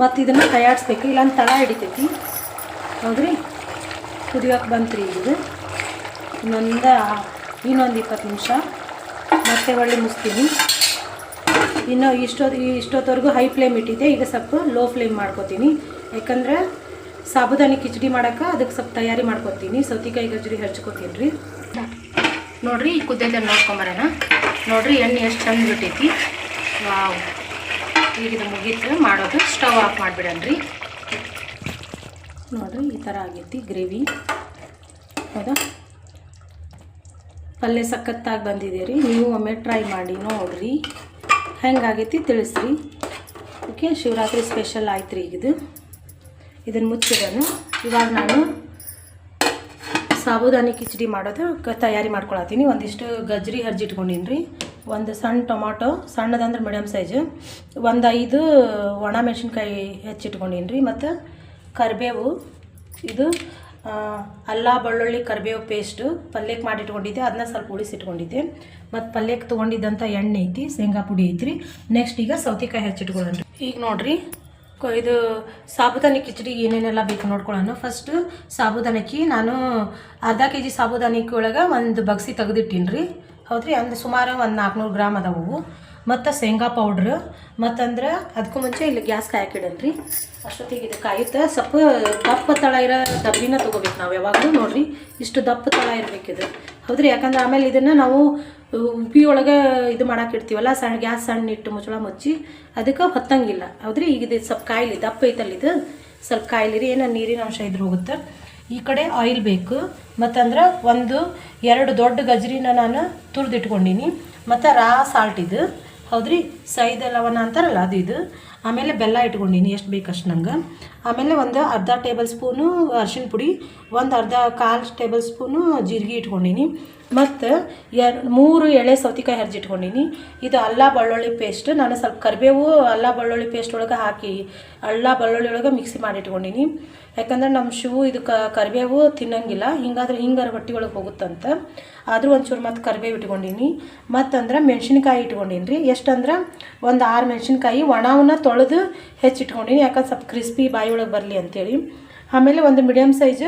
ಮತ್ತು ಇದನ್ನು ತಯಾರಿಸ್ಬೇಕು. ಇಲ್ಲಾಂದ್ರೆ ತಳ ಹಿಡಿತೈತಿ. ಹೌದ್ರಿ? ಕುದಿಯೋಕೆ ಬಂತ್ರಿ ಇದು. ಇನ್ನೊಂದು ಇನ್ನೊಂದು ಇಪ್ಪತ್ತು ನಿಮಿಷ. ಮತ್ತೆ ಒಳ್ಳೆ ಮುಸ್ತೀನಿ ಇನ್ನು ಇಷ್ಟೊತ್ತು ಇಷ್ಟೊತ್ತವರೆಗೂ ಹೈ ಫ್ಲೇಮ್ ಇಟ್ಟಿದ್ದೆ. ಈಗ ಸ್ವಲ್ಪ ಲೋ ಫ್ಲೇಮ್ ಮಾಡ್ಕೊತೀನಿ. ಯಾಕಂದ್ರೆ ಸಾಬುದಾನಿ ಕಿಚಡಿ ಮಾಡೋಕೆ ಅದಕ್ಕೆ ಸ್ವಲ್ಪ ತಯಾರಿ ಮಾಡ್ಕೊತೀನಿ. ಸೌತಿಕಾಯಿ ಗಜ್ಜರಿ ಹಚ್ಕೋತೀನಿ ರೀ. ನೋಡಿರಿ, ಈ ಕುದ್ದೆ ನೋಡ್ಕೊಂಬರೋಣ ನೋಡ್ರಿ ಎಣ್ಣೆ ಎಷ್ಟು ಚಂದ ಬಿಟ್ಟೈತಿ. ವಾವ್. ಈಗ ಇದು ಮುಗೀತು ಮಾಡೋದು. ಸ್ಟವ್ ಆಫ್ ಮಾಡಿಬಿಡನ್ರಿ. ನೋಡ್ರಿ, ಈ ಥರ ಆಗೈತಿ ಗ್ರೇವಿ. ಹೌದಾ? ಪಲ್ಯ ಸಖತ್ತಾಗಿ ಬಂದಿದೆ ರೀ. ನೀವು ಒಮ್ಮೆ ಟ್ರೈ ಮಾಡಿ ನೋಡ್ರಿ. ಹೆಂಗಾಗೈತಿ ತಿಳಿಸ್ರಿ. ಓಕೆ, ಶಿವರಾತ್ರಿ ಸ್ಪೆಷಲ್ ಆಯ್ತು ರೀ ಇದು. ಇದನ್ನು ಮುಚ್ಚಿದನು ಇವಾಗ ನಾನು ಸಾಬುದಾನಿ ಕಿಚಡಿ ಮಾಡೋದು ತಯಾರಿ ಮಾಡ್ಕೊಳತ್ತೀನಿ. ಒಂದಿಷ್ಟು ಗಜ್ರಿ ಹರ್ಜಿಟ್ಕೊಂಡೀನಿ ರೀ ಒಂದು ಸಣ್ಣ ಟೊಮಾಟೊ ಸಣ್ಣದಂದ್ರೆ ಮೀಡಿಯಮ್ ಸೈಜು. ಒಂದು ಐದು ಒಣ ಮೆಣಸಿನ್ಕಾಯಿ ಹೆಚ್ಚಿಟ್ಕೊಂಡೀನಿ ರೀ ಮತ್ತು ಕರಿಬೇವು, ಇದು ಅಲ್ಲ, ಬೆಳ್ಳುಳ್ಳಿ, ಕರಿಬೇವು ಪೇಸ್ಟು ಪಲ್ಯಕ್ಕೆ ಮಾಡಿಟ್ಕೊಂಡಿದ್ದೆ. ಅದನ್ನ ಸ್ವಲ್ಪ ಉಳಿಸಿಟ್ಕೊಂಡಿದ್ದೆ. ಮತ್ತು ಪಲ್ಯಕ್ಕೆ ತೊಗೊಂಡಿದ್ದಂಥ ಎಣ್ಣೆ ಐತಿ, ಶೇಂಗಾ ಪುಡಿ ಐತ್ರಿ. ನೆಕ್ಸ್ಟ್ ಈಗ ಸೌತೆಕಾಯಿ ಹೆಚ್ಚಿಟ್ಕೊಳ್ಳೋಣ ಈಗ ನೋಡ್ರಿ ಇದು ಸಾಬುದಾನಿ ಕಿಚಡಿಗೆ ಏನೇನೆಲ್ಲ ಬೇಕು ನೋಡ್ಕೊಳ್ಳೋಣ. ಫಸ್ಟು ಸಾಬುದಾನಕ್ಕಿ ನಾನು ಅರ್ಧ ಕೆ ಜಿ ಸಾಬುದಾನಿಕ್ಕಿ ಒಳಗೆ ಒಂದು ಬಗ್ಸಿ ತೆಗೆದಿಟ್ಟೀನಿ ರೀ ಹೌದ್ರಿ? ಅಂದ್ರೆ ಸುಮಾರು ಒಂದು ನಾಲ್ಕುನೂರು ಗ್ರಾಮ್ ಅದಾವು ಮತ್ತು ಶೇಂಗಾ ಪೌಡ್ರ್ ಮತ್ತಂದ್ರೆ ಅದಕ್ಕೂ ಮುಂಚೆ ಇಲ್ಲಿ ಗ್ಯಾಸ್ ಕಾಯಕ್ಕಿಡನ್ರಿ ಅಷ್ಟೊತ್ತಿಗೆ ಇದು ಕಾಯುತ್ತೆ. ಸ್ವಲ್ಪ ದಪ್ಪ ತಳ ಇರೋ ಡಬ್ಬಿನ ತೊಗೋಬೇಕು ನಾವು ಯಾವಾಗಲೂ ನೋಡ್ರಿ. ಇಷ್ಟು ದಪ್ಪ ತಳ ಇರಬೇಕಿದು. ಹೌದ್ರಿ? ಯಾಕಂದ್ರೆ ಆಮೇಲೆ ಇದನ್ನು ನಾವು ಉಪ್ಪಿ ಒಳಗೆ ಇದು ಮಾಡಕ್ಕೆ ಇಡ್ತೀವಲ್ಲ, ಸಣ್ಣ ಗ್ಯಾಸ್ ಸಣ್ಣ ಇಟ್ಟು ಮುಚ್ಚಳ ಮುಚ್ಚಿ ಅದಕ್ಕೆ ಹೊತ್ತಂಗಿಲ್ಲ. ಹೌದ್ರಿ? ಈಗ ಇದು ಸ್ವಲ್ಪ ಕಾಯಿಲಿ ದಪ್ಪ ಐತಲ್ಲ ಇದು. ಸ್ವಲ್ಪ ಕಾಯಿಲಿರಿ ಏನೋ ನೀರಿನ ಅಂಶ ಇದ್ರ ಹೋಗುತ್ತೆ. ಈ ಕಡೆ ಆಯಿಲ್ ಬೇಕು. ಮತ್ತಂದ್ರೆ ಒಂದು, ಎರಡು ದೊಡ್ಡ ಗಜ್ರಿನ ನಾನು ತುರಿದಿಟ್ಕೊಂಡೀನಿ ಮತ್ತು ರಾ ಸಾಲ್ಟ್ ಇದು. ಹೌದ್ರಿ? ಸೈದ ಲವಣ ಅಂತಾರಲ್ಲ ಅದು ಇದು. ಆಮೇಲೆ ಬೆಲ್ಲ ಇಟ್ಕೊಂಡಿನಿ, ಎಷ್ಟು ಬೇಕಷ್ಟು ನಂಗೆ. ಆಮೇಲೆ ಒಂದು ಅರ್ಧ ಟೇಬಲ್ ಸ್ಪೂನು ಅರ್ಶಿಣ ಪುಡಿ, ಒಂದು ಅರ್ಧ ಕಾಲು ಟೇಬಲ್ ಸ್ಪೂನು ಜೀರಿಗೆ ಇಟ್ಕೊಂಡೀನಿ. ಮತ್ತು ಎರಡು, ಮೂರು ಎಳೆ ಸೌತೆಕಾಯಿ ಹರಿಜಿಟ್ಕೊಂಡೀನಿ ಇದು ಅಲ್ಲ ಬೆಳ್ಳುಳ್ಳಿ ಪೇಸ್ಟ್. ನಾನು ಸ್ವಲ್ಪ ಕರಿಬೇವು ಅಲ್ಲ ಬೆಳ್ಳುಳ್ಳಿ ಪೇಸ್ಟ್ ಒಳಗೆ ಹಾಕಿ ಅಲ್ಲ ಬೆಳ್ಳುಳ್ಳಿ ಒಳಗೆ ಮಿಕ್ಸಿ ಮಾಡಿ ಇಟ್ಕೊಂಡೀನಿ. ಯಾಕಂದ್ರೆ ನಮ್ಮ ಶೂ ಇದು ಕರಿಬೇವು ತಿನ್ನಂಗಿಲ್ಲ. ಹಿಂಗಾದ್ರೆ ಹಿಂಗಾರು ಹೊಟ್ಟೆ ಒಳಗೆ ಹೋಗುತ್ತಂತ. ಆದರೂ ಒಂಚೂರು ಮತ್ತು ಕರಿಬೇವು ಇಟ್ಕೊಂಡೀನಿ. ಮತ್ತಂದ್ರೆ ಮೆಣಸಿನ್ಕಾಯಿ ಇಟ್ಕೊಂಡೀನಿ ರೀ ಎಷ್ಟಂದ್ರೆ ಒಂದು ಆರು ಮೆಣಸಿನ್ಕಾಯಿ ಒಣವನ್ನು ತೊಳೆದು ಹೆಚ್ಚಿಟ್ಕೊಂಡೀನಿ. ಯಾಕಂದ್ರೆ ಸ್ವಲ್ಪ ಕ್ರಿಸ್ಪಿ ಬಾಯಿ ಒಳಗೆ ಬರಲಿ ಅಂಥೇಳಿ ಆಮೇಲೆ ಒಂದು ಮೀಡಿಯಮ್ ಸೈಜ್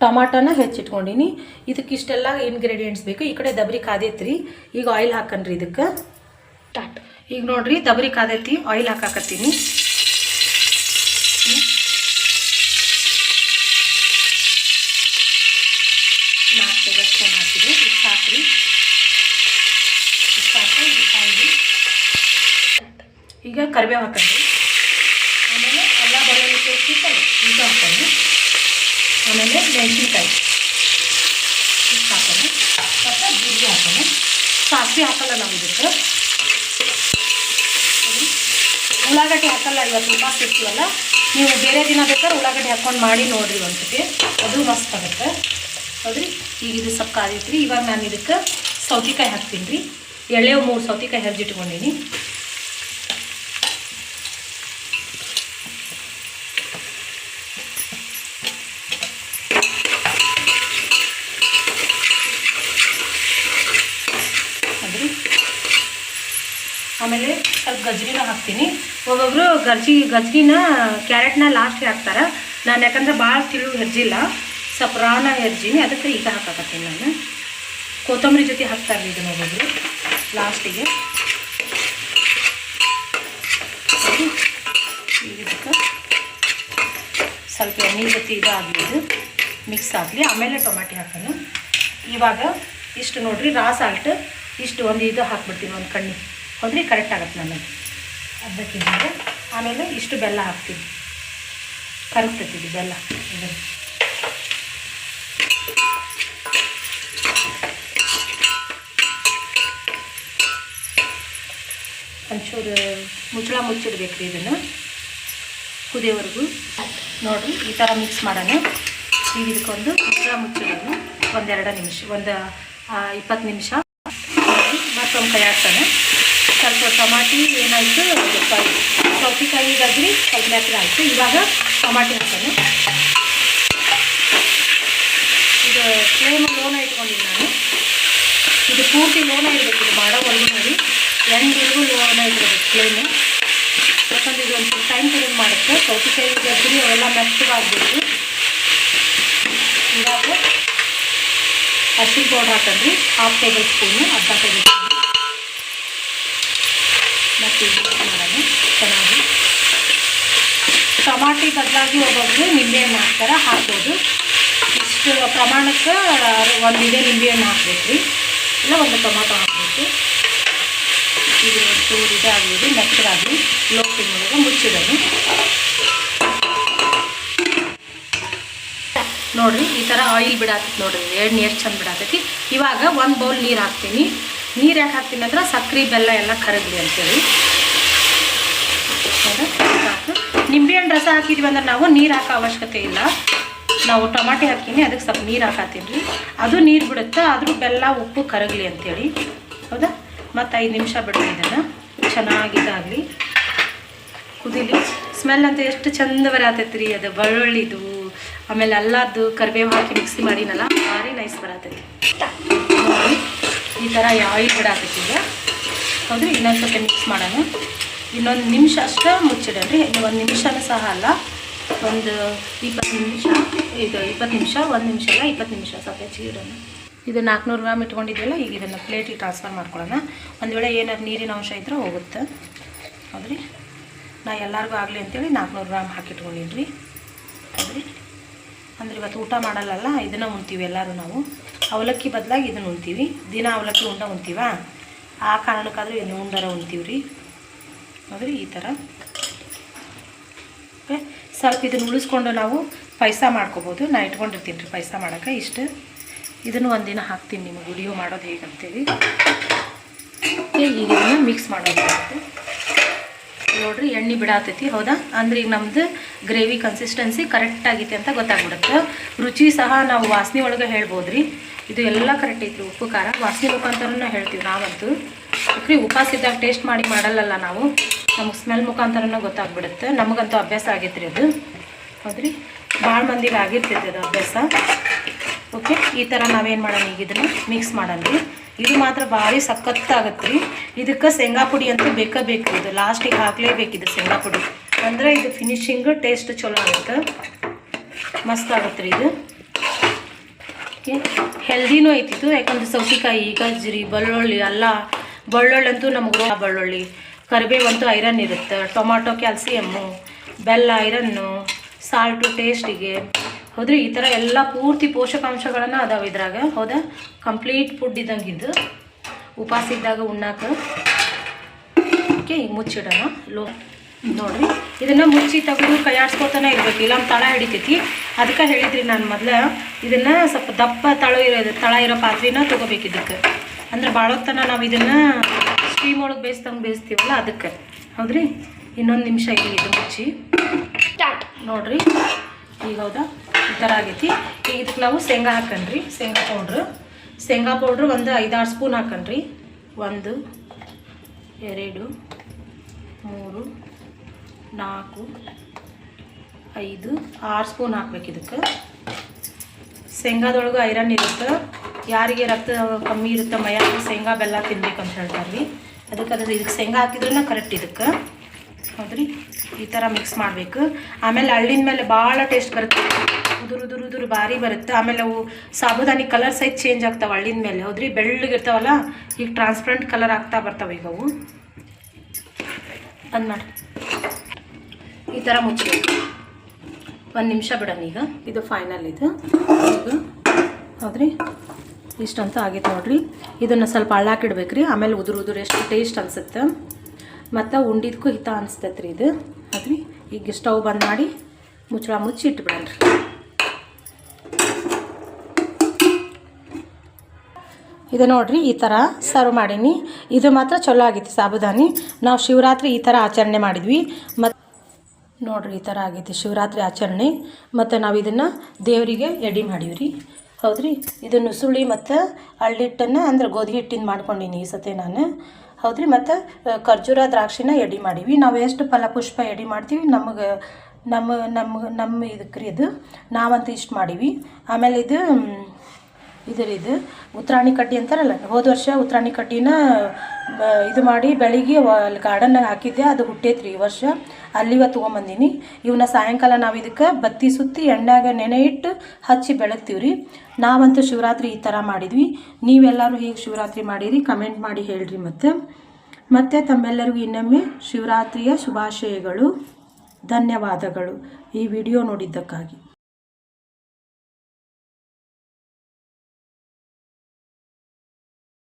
ಟೊಮಾಟೋನ ಹೆಚ್ಚಿಟ್ಕೊಂಡೀನಿ. ಇದಕ್ಕೆ ಇಷ್ಟೆಲ್ಲ ಇಂಗ್ರೀಡಿಯೆಂಟ್ಸ್ ಬೇಕು. ಈ ಕಡೆ ದಬ್ರಿ ಕಾದೈತ್ರಿ ಈಗ ಆಯಿಲ್ ಹಾಕನ್ರಿ ಇದಕ್ಕೆ. ಸ್ಟಾರ್ಟ್ ಈಗ ನೋಡಿರಿ ದಬ್ರಿ ಕಾದೈತಿ ಆಯಿಲ್ ಹಾಕಾಕತ್ತೀನಿ ನಾಲ್ಕು ಟೇಬಲ್ ಸ್ಪೂನ್ ಹಾಕಿದೆ ಇದು ಸಾಕ್ರಿ ಇಷ್ಟು ಹಾಕಿ ಇದು ಕಾಯಿಲಿ ಈಗ ಕರಿಬೇವು ಹಾಕೊಂಡು ಆಮೇಲೆ ಎಲ್ಲ ಪೇಸ್ಟ್ ಇತ್ತಲ್ಲ ಈಗ ಹಾಕೋಣ ಆಮೇಲೆ ಮೆಣಸಿನ್ಕಾಯಿ ಇಷ್ಟು ಹಾಕೋಣ ಮತ್ತು ಜೀರಿಗೆ ಹಾಕೋಣ ಸಾಸಿವೆ ಹಾಕಲ್ಲ ನಾವು ಇದಕ್ಕೆ. ಉಳ್ಳಾಗಡ್ಡೆ ಹಾಕಲ್ಲ ಇವತ್ತು ಉಪಾಸ ಇರ್ತೀವಲ್ಲ ನೀವು ಬೇರೆ ದಿನ ಬೇಕಾದ್ರೆ ಉಳ್ಳಾಗಡ್ಡಿ ಹಾಕ್ಕೊಂಡು ಮಾಡಿ ನೋಡಿರಿ ಒಂದ್ಸತಿ. ಅದು ಮಸ್ತ್ ಆಗುತ್ತೆ. ಹೌದ್ರಿ ಈಗ ಇದು ಸ್ವಲ್ಪ ರೀ ಇವಾಗ ನಾನು ಇದಕ್ಕೆ ಸೌತೆಕಾಯಿ ಹಾಕ್ತೀನಿ ರೀ. ಎಳ್ಳೆವು ಮೂರು ಸೌತೆಕಾಯಿ ಹರಿಜಿಟ್ಕೊಂಡೀನಿ ಅದ್ರಿ ಆಮೇಲೆ ಸ್ವಲ್ಪ ಗಜ್ಜರಿನ ಹಾಕ್ತೀನಿ. ಒಬ್ಬೊಬ್ಬರು ಗಜ್ಜಿ ಗಜ್ಜಿನ ಕ್ಯಾರೆಟ್ನ ಲಾಸ್ಟ್ಗೆ ಹಾಕ್ತಾರೆ? ನಾನು ಯಾಕಂದ್ರೆ ಭಾಳ ತಿಳು ಹೆಜ್ಜಿಲ್ಲ. ಸ್ವಲ್ಪ ರಾನ ಹೆಜ್ಜೀನಿ. ಅದಕ್ಕೆ ಈಗ ಹಾಕಾಕತ್ತೀನಿ ನಾನು. ಕೊತ್ತಂಬರಿ ಜೊತೆ ಹಾಕ್ತಾರೆ ಇದನ್ನು ಒಬ್ಬೊಬ್ರು. ಲಾಸ್ಟಿಗೆ ಸ್ವಲ್ಪ ಎಣ್ಣೆ ಜೊತೆ ಇದಾಗಲಿ ಇದು. ಮಿಕ್ಸ್ ಆಗಲಿ. ಆಮೇಲೆ ಟೊಮಾಟಿ ಹಾಕೋಣ. ಇವಾಗ ಇಷ್ಟು ನೋಡ್ರಿ ರಾ ಸಾಲ್ಟ್ ಇಷ್ಟು ಒಂದು ಇದು ಹಾಕ್ಬಿಡ್ತೀನಿ, ಒಂದು ಕಣ್ಣಿ. ಹೌದ್ರಿ ಕರೆಕ್ಟ್ ಆಗತ್ತೆ ನನಗೆ ಅರ್ಧಕ್ಕೆ ಆಮೇಲೆ ಇಷ್ಟು ಬೆಲ್ಲ ಹಾಕ್ತೀವಿ. ಕರಗ್ತೈತಿ ಇದು ಬೆಲ್ಲ. ಒಂಚೂರು ಮುಚ್ಚಳ ಮುಚ್ಚಿಡ್ಬೇಕು ರೀ ಇದನ್ನು. ಕುದಿಯವರೆಗೂ. ನೋಡಿರಿ, ಈ ಥರ ಮಿಕ್ಸ್ ಮಾಡೋಣ. ಈಗ ಇದಕ್ಕೊಂದು ಮುಚ್ಚಳ ಮುಚ್ಚಿಡೋಣ. ಒಂದೆರಡು ನಿಮಿಷ, ಒಂದು ಇಪ್ಪತ್ತು ನಿಮಿಷ. ಮತ್ತೊಂದು ಕೈ ಹಾಕ್ತಾನೆ ಸ್ವಲ್ಪ ಟಮಾಟಿ ಏನಾಯಿತು ಸೌತೆಕಾಯಿ ಗಜ್ರಿ ಸ್ವಲ್ಪ ಮೆತ್ತಗೆ ಆಯಿತು ಇವಾಗ ಟಮಾಟಿ ಹಾಕ್ತಾನೆ ಇದು ಫ್ಲೇಮ್ ಲೋನ ಇಟ್ಕೊಂಡಿದ್ದೀನಿ ನಾನು ಇದು ಪೂರ್ತಿ ಲೋನ ಇರಬೇಕು ಇದು ಮಾಡೋವರೆಗೂ ನೋಡಿ ಎಂಡ್ವರೆಗೂ ಲೋನ ಇರಬೇಕು ಫ್ಲೇಮು ಯಾಕಂದ್ರೆ ಇದು ಒಂದು ಟೈಮ್ ತಗೊಂಡು ಮಾಡುತ್ತೆ ಸೌತೆಕಾಯಿ ಗಜ್ರಿ ಅವೆಲ್ಲ ಮೆತ್ತಗಾಗಬೇಕು ಇವಾಗ ಅರಿಶಿನ ಪೌಡ್ರ್ ಹಾಕಂದ್ರಿ ಹಾಫ್ ಟೇಬಲ್ ಸ್ಪೂನು ಅರ್ಧ ಟೇಬಲ್ ಸ್ಪೂನು ಮತ್ತು ಚೆನ್ನಾಗಿ ಟಮಾಟಿ ಬದಲಾಗಿ ಒಬ್ಬೊಬ್ಬರು ನಿಂಬೆಹಣ್ಣು ಹಾಕ್ತಾರೆ, ಹಾಕ್ಬೋದು. ಇಷ್ಟು ಪ್ರಮಾಣಕ್ಕೆ ಒಂದು ಇದೆ ನಿಂಬೆಹಣ್ಣು ಹಾಕ್ಬೇಕು ರೀ ಇಲ್ಲ, ಒಂದು ಟೊಮಾಟೊ ಹಾಕ್ಬೇಕು. ಇದು ಚೂರು ಇದಾಗಲಿ ಮೆತ್ತಗಾಗಲಿ. ಲೋ ಮೂಲಕ ಮುಚ್ಚಿಡೋದು ನೋಡ್ರಿ, ಈ ಥರ ಆಯಿಲ್ ಬಿಡಾತೈತಿ ನೋಡಿರಿ, ಎಣ್ಣೆ ಎಷ್ಟು ಚಂದ ಬಿಡಾತೈತಿ ಇವಾಗ ಒಂದು ಬೌಲ್ ನೀರು ಹಾಕ್ತೀನಿ. ನೀರು ಯಾಕೆ ಹಾಕ್ತೀನಿ ಅಂದ್ರೆ ಸಕ್ಕರೆ ಬೆಲ್ಲ ಎಲ್ಲ ಕರಗಲಿ ಅಂತೇಳಿ. ನಿಂಬೆಹಣ್ಣು ರಸ ಹಾಕಿದ್ವಿ ಅಂದ್ರೆ ನಾವು ನೀರು ಹಾಕೋ ಅವಶ್ಯಕತೆ ಇಲ್ಲ. ನಾವು ಟೊಮಾಟೆ ಹಾಕೀನಿ, ಅದಕ್ಕೆ ಸ್ವಲ್ಪ ನೀರು ಹಾಕತ್ತೀನಿ ರೀ. ಅದು ನೀರು ಬಿಡುತ್ತೆ, ಆದರೂ ಬೆಲ್ಲ, ಉಪ್ಪು ಕರಗಲಿ ಅಂತೇಳಿ. ಹೌದಾ? ಮತ್ತು ಐದು ನಿಮಿಷ ಬಿಡ್ತೀನಿ ಇದನ್ನು. ಚೆನ್ನಾಗಿ ಇದಾಗಲಿ. ಕುದೀಲಿ. ಸ್ಮೆಲ್ ಅಂತ ಎಷ್ಟು ಚಂದ ಬರತೈತಿ ರೀ, ಅದು ಬೆಳ್ಳುಳ್ಳಿದು ಆಮೇಲೆ ಅಲ್ಲದ್ದು ಕರಿಬೇವು ಹಾಕಿ ಮಿಕ್ಸಿ ಮಾಡಿನಲ್ಲ, ಭಾರಿ ನೈಸ್ ಬರತೈತಿ. ಈ ಥರ ಆಯಿಲ್ ಕೂಡ ಈಗ ಹೌದು ಇನ್ನೊಂದು ಸ್ವಲ್ಪ ಮಿಕ್ಸ್ ಮಾಡೋಣ. ಇನ್ನೊಂದು ನಿಮಿಷ ಅಷ್ಟೇ ಮುಚ್ಚಿಡನ್ರಿ. ಇನ್ನು ಒಂದು ನಿಮಿಷನೂ ಸಹ ಅಲ್ಲ. ಒಂದು ಇಪ್ಪತ್ತು ನಿಮಿಷ, ಇದು ಇಪ್ಪತ್ತು ನಿಮಿಷ, ಒಂದು ನಿಮಿಷ ಅಲ್ಲ, ಇಪ್ಪತ್ತು ನಿಮಿಷ ಸ್ವಲ್ಪ ಹೆಚ್ಚಿಗೆ ಇಡೋಣ. ಇದು ನಾಲ್ಕುನೂರು ಗ್ರಾಮ್ ಇಟ್ಕೊಂಡಿದ್ದೆಲ್ಲ ಈಗ ಇದನ್ನು ಪ್ಲೇಟಿಗೆ ಟ್ರಾನ್ಸ್ಫರ್ ಮಾಡ್ಕೊಳ್ಳೋಣ. ಒಂದು ವೇಳೆ ಏನಾದ್ರು ನೀರಿನ ಅಂಶ ಇದ್ರೆ ಹೋಗುತ್ತೆ. ಹೌದ್ರಿ? ನಾ ಎಲ್ಲರಿಗೂ ಆಗಲಿ ಅಂತೇಳಿ ನಾಲ್ಕುನೂರು ಗ್ರಾಮ್ ಹಾಕಿಟ್ಕೊಂಡಿನಿ ರೀ ಹೌದ್ರಿ? ಅಂದ್ರೆ ಇವತ್ತು ಊಟ ಮಾಡಲ್ಲಲ್ಲ, ಇದನ್ನು ಉಣ್ತೀವಿ ಎಲ್ಲರೂ ನಾವು. ಅವಲಕ್ಕಿ ಬದಲಾಗಿ ಇದನ್ನು ಉಣ್ತೀವಿ. ದಿನ ಅವಲಕ್ಕಿ ಉಂಡ ಉಣ್ತೀವ? ಆ ಕಾರಣಕ್ಕಾದ್ರೂ ಇನ್ನು ಉಂಡರ ಉಣ್ತೀವಿ ರೀ ಈ ಥರ ಸ್ವಲ್ಪ ಇದನ್ನು ಉಳಿಸ್ಕೊಂಡು ನಾವು ಪಾಯಸ ಮಾಡ್ಕೋಬೋದು. ನಾ ಇಟ್ಕೊಂಡಿರ್ತೀನಿ ರೀ ಪಾಯಸ ಮಾಡೋಕೆ. ಇಷ್ಟು. ಇದನ್ನು ಒಂದಿನ ಹಾಕ್ತೀನಿ ನಿಮಗೆ. ವಿಡಿಯೋ ಮಾಡೋದು ಹೇಗಂತೇಳಿ. ಈಗ ಇದನ್ನು ಮಿಕ್ಸ್ ಮಾಡೋದು ನೋಡ್ರಿ, ಎಣ್ಣೆ ಬಿಡಾತೈತಿ, ಹೌದಾ? ಅಂದ್ರೆ ಈಗ ನಮ್ದು ಗ್ರೇವಿ ಕನ್ಸಿಸ್ಟೆನ್ಸಿ ಕರೆಕ್ಟ್ ಆಗೈತಿ ಅಂತ ಗೊತ್ತಾಗ್ಬಿಡುತ್ತೆ. ರುಚಿ ಸಹ ನಾವು ವಾಸನೆ ಒಳಗೆ ಹೇಳ್ಬೋದು ರೀ ಇದು ಎಲ್ಲ ಕರೆಕ್ಟ್ ಐತ್ರಿ, ಉಪ್ಪು, ಖಾರ, ವಾಸನೆ ಮುಖಾಂತರನ ಹೇಳ್ತೀವಿ ನಾವಂತೂ. ಯಾಕ್ರಿ, ಉಪವಾಸ ಇದ್ದಾಗ ಟೇಸ್ಟ್ ಮಾಡಿ ಮಾಡಲ್ಲಲ್ಲ ನಾವು. ನಮಗೆ ಸ್ಮೆಲ್ ಮುಖಾಂತರನ ಗೊತ್ತಾಗ್ಬಿಡುತ್ತೆ. ನಮಗಂತೂ ಅಭ್ಯಾಸ ಆಗೈತ್ರಿ ಅದು. ಹೌದ್ರಿ? ಭಾಳ ಮಂದಿಗೆ ಆಗಿರ್ತೈತಿ ಅದು ಅಭ್ಯಾಸ. ಓಕೆ ಈ ಥರ ನಾವೇನು ಮಾಡೋಣ ಈಗ ಇದನ್ನು? ಮಿಕ್ಸ್ ಮಾಡೋಣ ರೀ. ಇದು ಮಾತ್ರ ಭಾರಿ ಸಖತ್ತಾಗತ್ತೆ ರೀ ಇದಕ್ಕೆ ಶೇಂಗಾ ಪುಡಿ ಅಂತೂ ಬೇಕೇ ಬೇಕು ಇದು ಲಾಸ್ಟಿಗೆ ಇದು ಶೇಂಗಾ ಪುಡಿ. ಅಂದರೆ ಇದು ಫಿನಿಶಿಂಗ್ ಟೇಸ್ಟ್ ಚಲೋ ಆಗುತ್ತೆ. ಮಸ್ತ್ ಆಗುತ್ತೆ ರೀ ಇದು. ಹೆಲ್ದಿನೂ ಐತಿ ಇದು. ಯಾಕಂದ್ರೆ ಸೌತೆಕಾಯಿ, ಗಜ್ಜರಿ, ಬೆಳ್ಳುಳ್ಳಿ ಅಲ್ಲ ಬೆಳ್ಳುಳ್ಳಿ ಅಂತೂ ನಮಗೆ ಬೆಳ್ಳುಳ್ಳಿ. ಕರಿಬೇವಂತೂ ಐರನ್ ಇರುತ್ತೆ. ಟೊಮಾಟೊ, ಕ್ಯಾಲ್ಸಿಯಮ್ಮು, ಬೆಲ್ಲ, ಐರನ್ನು ಸಾಲ್ಟು ಟೇಸ್ಟಿಗೆ ಹೌದ್ರಿ? ಈ ಥರ ಎಲ್ಲ ಪೂರ್ತಿ ಪೋಷಕಾಂಶಗಳನ್ನು ಅದಾವೆ ಇದ್ರಾಗ. ಹೌದಾ? ಕಂಪ್ಲೀಟ್ ಫುಡ್ ಇದ್ದಂಗೆ ಇದು ಉಪವಾಸ ಇದ್ದಾಗ ಉಣ್ಣಾಕ. ಓಕೆ ಈಗ ಮುಚ್ಚಿಡೋಣ. ಲೋ ನೋಡ್ರಿ. ಇದನ್ನು ಮುಚ್ಚಿ ತೆಗೆದು ಕೈಯಾಡ್ಸ್ಕೊತಾನೆ ಇರ್ಬೇಕು. ಇಲ್ಲ ತಳ ಹಿಡಿತೈತಿ. ಅದಕ್ಕೆ ಹೇಳಿದ್ರಿ ನಾನು ಮೊದಲು ಇದನ್ನು ಸ್ವಲ್ಪ ದಪ್ಪ ತಳ ಇರೋ ತಳ ಇರೋ ಪಾತ್ರೆನ ತೊಗೋಬೇಕು ಇದಕ್ಕೆ. ಅಂದ್ರೆ ಬಾಳೋತನ ನಾವು ಇದನ್ನು ಸ್ಟೀಮ್ ಒಳಗೆ ಬೇಯಿಸ್ದಂಗೆ ಬೇಯಿಸ್ತೀವಲ್ಲ ಅದಕ್ಕೆ. ಹೌದ್ರಿ? ಇನ್ನೊಂದು ನಿಮಿಷ ಇದು ಮುಚ್ಚಿ. ನೋಡ್ರಿ. ಈಗ ಹೌದಾ? ಈ ಥರ ಆಗೈತಿ. ಈಗ ಇದಕ್ಕೆ ನಾವು ಶೇಂಗಾ ಹಾಕೊಂಡ್ರಿ ಶೇಂಗಾ ಪೌಡ್ರ್ ಶೇಂಗಾ ಪೌಡ್ರ್ ಒಂದು ಐದಾರು ಸ್ಪೂನ್ ಹಾಕೊಂಡ್ರಿ ಒಂದು, ಎರಡು, ಮೂರು, ನಾಲ್ಕು, ಐದು, ಆರು ಸ್ಪೂನ್ ಹಾಕ್ಬೇಕು ಇದಕ್ಕೆ ಶೇಂಗಾದೊಳಗೆ ಐರನ್ ಇರುತ್ತೆ. ಯಾರಿಗೆ ರಕ್ತ ಕಮ್ಮಿ ಇರುತ್ತೆ ಮೈಯಾಗ ಶೇಂಗಾ ಬೆಲ್ಲ ತಿನ್ಬೇಕಂತ ಹೇಳ್ತಾರೆ ರೀ ಅದಕ್ಕೆ ಅದು ಇದಕ್ಕೆ ಶೇಂಗಾ ಹಾಕಿದ್ರೂ ಕರೆಕ್ಟ್ ಇದಕ್ಕೆ. ಹೌದ್ರಿ? ಈ ಥರ ಮಿಕ್ಸ್ ಮಾಡಬೇಕು. ಆಮೇಲೆ ಹಳ್ಳಿನ ಮೇಲೆ ಭಾಳ ಟೇಸ್ಟ್ ಬರುತ್ತೆ. ಉದುರು ಉದುರು ಉದುರು ಭಾರಿ ಬರುತ್ತೆ. ಆಮೇಲೆ ಅವು ಸಾಬುದಾನಿ ಕಲರ್ ಸೈಜ್ ಚೇಂಜ್ ಆಗ್ತಾವೆ ಹಳ್ಳಿನ ಮೇಲೆ. ಹೌದ್ರಿ? ಬೆಳ್ಳಗಿರ್ತಾವಲ್ಲ ಈಗ ಟ್ರಾನ್ಸ್ಪರೆಂಟ್ ಕಲರ್ ಆಗ್ತಾ ಬರ್ತಾವೆ ಈಗ ಅವು. ಬಂದ್ ಮಾಡಿ. ಈ ಥರ ಮುಚ್ಚಬೇಕು ಒಂದು ನಿಮಿಷ ಬಿಡೋಣ ಈಗ. ಇದು ಫೈನಲ್ ಇದು. ಈಗ, ಹೌದ್ರಿ? ಇಷ್ಟಂತ ಆಗೈತೆ ನೋಡ್ರಿ. ಇದನ್ನು ಸ್ವಲ್ಪ ಹಳ್ಳಾಕಿಡ್ಬೇಕು ರೀ ಆಮೇಲೆ ಉದುರು ಉದುರು, ಎಷ್ಟು ಟೇಸ್ಟ್ ಅನ್ಸುತ್ತೆ. ಮತ್ತು ಉಂಡಿದ್ಕೂ ಹಿತ ಅನಿಸ್ತೈತೆ ರೀ ಇದು. ಅದ್ರಿ ಈಗ ಸ್ಟವ್ ಬಂದ್ ಮಾಡಿ ಮುಚ್ಚಳ ಮುಚ್ಚಿ ಇಟ್ಬಿಡ್ರಿ ಇದು ನೋಡ್ರಿ, ಈ ಥರ ಸರ್ವ್ ಮಾಡೀನಿ. ಇದು ಮಾತ್ರ ಚಲೋ ಆಗೈತಿ ಸಾಬುದಾನಿ. ನಾವು ಶಿವರಾತ್ರಿ ಈ ಥರ ಆಚರಣೆ ಮಾಡಿದ್ವಿ. ಮತ್ತು ನೋಡ್ರಿ, ಈ ಥರ ಆಗೈತಿ ಶಿವರಾತ್ರಿ ಆಚರಣೆ. ಮತ್ತು ನಾವು ಇದನ್ನು ದೇವರಿಗೆ ಎಡಿ ರೀ ಹೌದ್ರಿ? ಇದು ನುಸುಳಿ ಮತ್ತು ಅಳ್ಳಿಟ್ಟನ್ನು ಅಂದ್ರೆ ಗೋಧಿ ಹಿಟ್ಟಿಂದ ಮಾಡ್ಕೊಂಡೀನಿ ಈ ಸತಿ ನಾನು. ಹೌದ್ರಿ, ಮತ್ತು ಖರ್ಜೂರ ದ್ರಾಕ್ಷಿನ ಎಡಿ ಮಾಡೀವಿ. ನಾವು ಎಷ್ಟು ಫಲಪುಷ್ಪ ಎಡಿ ಮಾಡ್ತೀವಿ, ನಮಗೆ ನಮ್ಮ ನಮ್ಮ ನಮ್ಮ ಇದಕ್ಕೆ ರೀ ಇದು. ನಾವಂತೂ ಇಷ್ಟು ಮಾಡೀವಿ. ಆಮೇಲೆ ಇದು ಇದ್ರ ಇದು ಉತ್ರಾಣಿ ಕಡ್ಡಿ ಅಂತಾರಲ್ಲ, ಹೋದ ವರ್ಷ ಉತ್ರಾಣಿ ಕಡ್ಡಿನ ಇದು ಮಾಡಿ ಬೆಳಿಗ್ಗೆ ಅಲ್ಲಿ ಗಾರ್ಡನ್ನಾಗ ಹಾಕಿದ್ದೆ, ಅದು ಹುಟ್ಟೈತ್ರಿ ಈ ವರ್ಷ. ಅಲ್ಲಿವ ತೊಗೊಂಬಂದೀನಿ. ಇವನ್ನ ಸಾಯಂಕಾಲ ನಾವು ಇದಕ್ಕೆ ಬತ್ತಿ ಸುತ್ತಿ ಎಣ್ಣೆಗ ನೆನೆ ಇಟ್ಟು ಹಚ್ಚಿ ಬೆಳಗ್ತೀವಿ ರೀ ನಾವಂತೂ ಶಿವರಾತ್ರಿ ಈ ಥರ ಮಾಡಿದ್ವಿ. ನೀವೆಲ್ಲರೂ ಹೀಗೆ ಶಿವರಾತ್ರಿ ಮಾಡಿರಿ, ಕಮೆಂಟ್ ಮಾಡಿ ಹೇಳ್ರಿ ಮತ್ತು. ಮತ್ತು ತಮ್ಮೆಲ್ಲರಿಗೂ ಇನ್ನೊಮ್ಮೆ ಶಿವರಾತ್ರಿಯ ಶುಭಾಶಯಗಳು, ಧನ್ಯವಾದಗಳು. ಈ ವಿಡಿಯೋ ನೋಡಿದ್ದಕ್ಕಾಗಿ.